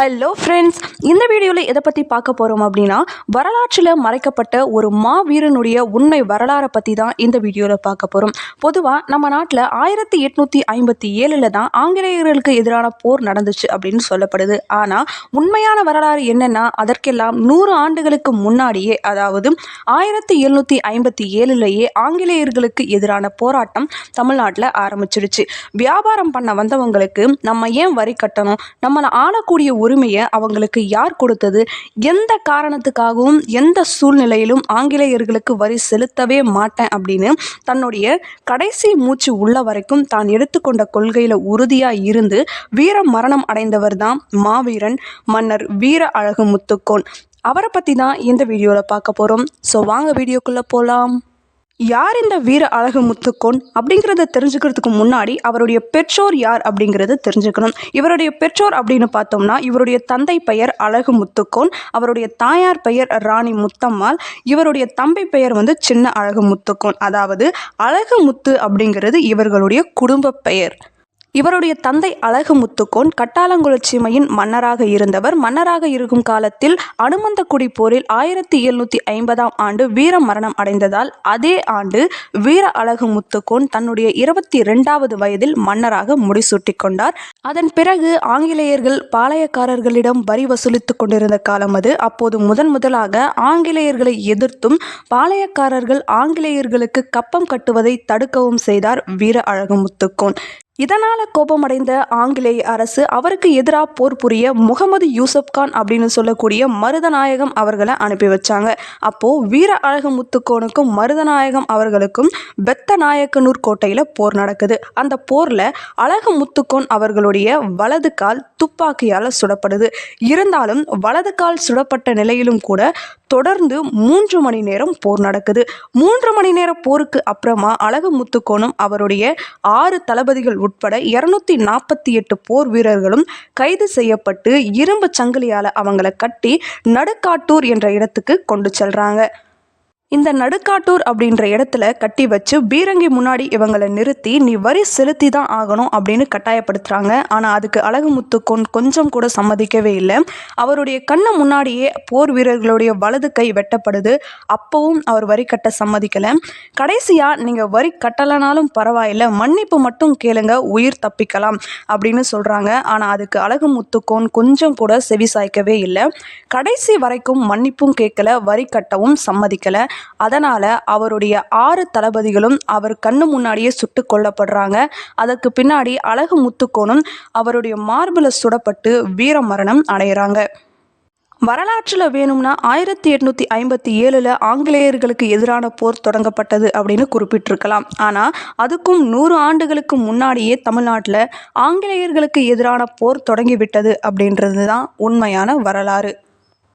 Hello friends இந்த வீடியோவில் எதை பற்றி பார்க்க போகிறோம் அப்படின்னா வரலாற்றில் மறைக்கப்பட்ட ஒரு மாவீரனுடைய உண்மை வரலாறை பற்றி தான் இந்த வீடியோவில் பார்க்க போகிறோம் பொதுவாக நம்ம நாட்டில் ஆயிரத்தி எட்நூற்றி ஐம்பத்தி ஏழில் தான் ஆங்கிலேயர்களுக்கு எதிரான போர் நடந்துச்சு அப்படின்னு சொல்லப்படுது. ஆனால் உண்மையான வரலாறு என்னென்னா அதற்கெல்லாம் நூறு ஆண்டுகளுக்கு முன்னாடியே அதாவது ஆயிரத்தி எழுநூற்றி ஐம்பத்தி ஏழுலேயே ஆங்கிலேயர்களுக்கு எதிரான போராட்டம் தமிழ்நாட்டில் ஆரம்பிச்சிருச்சு. வியாபாரம் பண்ண வந்தவங்களுக்கு நம்ம ஏன் வரி கட்டணும்? நம்மளை ஆளக்கூடிய உரிமையை அவங்களுக்கு யார் கொடுத்தது? எந்த காரணத்துக்காகவும் எந்த சூழ்நிலையிலும் ஆங்கிலேயர்களுக்கு வரி செலுத்தவே மாட்டேன் அப்படின்னு தன்னுடைய கடைசி மூச்சு உள்ள வரைக்கும் தான் எடுத்துக்கொண்ட கொள்கையில் உறுதியாக இருந்து வீர மரணம் அடைந்தவர் தான் மாவீரன் மன்னர் வீர அழகு முத்துக்கோன். அவரை பற்றி தான் இந்த வீடியோவில் பார்க்க போகிறோம் ஸோ வாங்க வீடியோக்குள்ளே போகலாம் யார் இந்த வீர அழகு முத்துக்கோன் அப்படிங்கிறத தெரிஞ்சுக்கிறதுக்கு முன்னாடி அவருடைய பெற்றோர் யார் அப்படிங்கிறத தெரிஞ்சுக்கணும். இவருடைய பெற்றோர் அப்படின்னு பார்த்தோம்னா இவருடைய தந்தை பெயர் அழகு முத்துக்கோன் அவருடைய தாயார் பெயர் ராணி முத்தம்மாள் இவருடைய தம்பி பெயர் வந்து சின்ன அழகு முத்துக்கோன். அதாவது அழகு முத்து அப்படிங்கிறது இவர்களுடைய குடும்ப பெயர். இவருடைய தந்தை அழகு முத்துக்கோன் மன்னராக இருந்தவர். மன்னராக இருக்கும் காலத்தில் அனுமந்தக்குடி போரில் ஆயிரத்தி எழுநூற்றி ஐம்பதாம் ஆண்டு வீர மரணம் அடைந்ததால் அதே ஆண்டு வீர அழகு முத்துக்கோன் தன்னுடைய இருபத்தி ரெண்டாவது வயதில் மன்னராக முடிசூட்டி கொண்டார். அதன் பிறகு ஆங்கிலேயர்கள் பாளையக்காரர்களிடம் வரி வசூலித்துக் கொண்டிருந்த காலம் அது. அப்போது முதன் முதலாக ஆங்கிலேயர்களை எதிர்த்தும் பாளையக்காரர்கள் ஆங்கிலேயர்களுக்கு கப்பம் கட்டுவதை தடுக்கவும் செய்தார் வீர அழகு முத்துக்கோன் இதனால் கோபமடைந்த ஆங்கிலேய அரசு அவருக்கு எதிராக போர் புரிய முகமது யூசப் கான் அப்படின்னு சொல்லக்கூடிய மருதநாயகம் அவர்களை அனுப்பி வச்சாங்க. அப்போது வீர அழகு முத்துக்கோனுக்கும் மருதநாயகம் அவர்களுக்கும் பெத்தநாயக்கனூர் கோட்டையில் போர் நடக்குது. அந்த போரில் அழகு முத்துக்கோன் அவர்களுடைய வலது கால் துப்பாக்கியால் சுடப்படுது. இருந்தாலும் வலது கால் சுடப்பட்ட நிலையிலும் கூட தொடர்ந்து மூன்று மணி நேரம் போர் நடக்குது. மூன்று மணி நேர போருக்கு அப்புறமா அழகு முத்துக்கோனும் அவருடைய ஆறு தளபதிகள் உட்பட இருநூத்தி நாற்பத்தி எட்டு போர் வீரர்களும் கைது செய்யப்பட்டு இரும்பு சங்கிலியால் அவங்கள கட்டி நடுக்காட்டூர் என்ற இடத்துக்கு கொண்டு செல்றாங்க. இந்த நடுக்காட்டூர் அப்படின்ற இடத்துல கட்டி வச்சு பீரங்கி முன்னாடி இவங்களை நிறுத்தி நீ வரி செலுத்தி தான் ஆகணும் அப்படின்னு கட்டாயப்படுத்துகிறாங்க ஆனால் அதுக்கு அழகுமுத்து கொன் கொஞ்சம் கூட சம்மதிக்கவே இல்லை. அவருடைய கண்ணு முன்னாடியே போர் வீரர்களுடைய வலது கை வெட்டப்படுது. அப்போவும் அவர் வரி கட்ட சம்மதிக்கலை. கடைசியாக நீங்கள் வரி கட்டலைனாலும் பரவாயில்ல மன்னிப்பு மட்டும் கேளுங்க உயிர் தப்பிக்கலாம் அப்படின்னு சொல்கிறாங்க ஆனால் அதுக்கு அழகுமுத்துக்கோன் கொஞ்சம் கூட செவி சாய்க்கவே இல்லை. கடைசி வரைக்கும் மன்னிப்பும் கேட்கல வரி கட்டவும் சம்மதிக்கலை. அதனால் அவருடைய ஆறு தளபதிகளும் அவர் கண்ணு முன்னாடியே சுட்டு கொல்லப்படுறாங்க. அதற்கு பின்னாடி அழகு முத்துக்கோனும் அவருடைய மார்பில் சுடப்பட்டு வீர மரணம் அடைகிறாங்க. வரலாற்றில் வேணும்னா ஆயிரத்தி எட்நூற்றி ஐம்பத்தி ஏழில் ஆங்கிலேயர்களுக்கு எதிரான போர் தொடங்கப்பட்டது அப்படின்னு குறிப்பிட்டிருக்கலாம். ஆனால் அதுக்கும் நூறு ஆண்டுகளுக்கு முன்னாடியே தமிழ்நாட்டில் ஆங்கிலேயர்களுக்கு எதிரான போர் தொடங்கிவிட்டது அப்படின்றது தான் உண்மையான வரலாறு.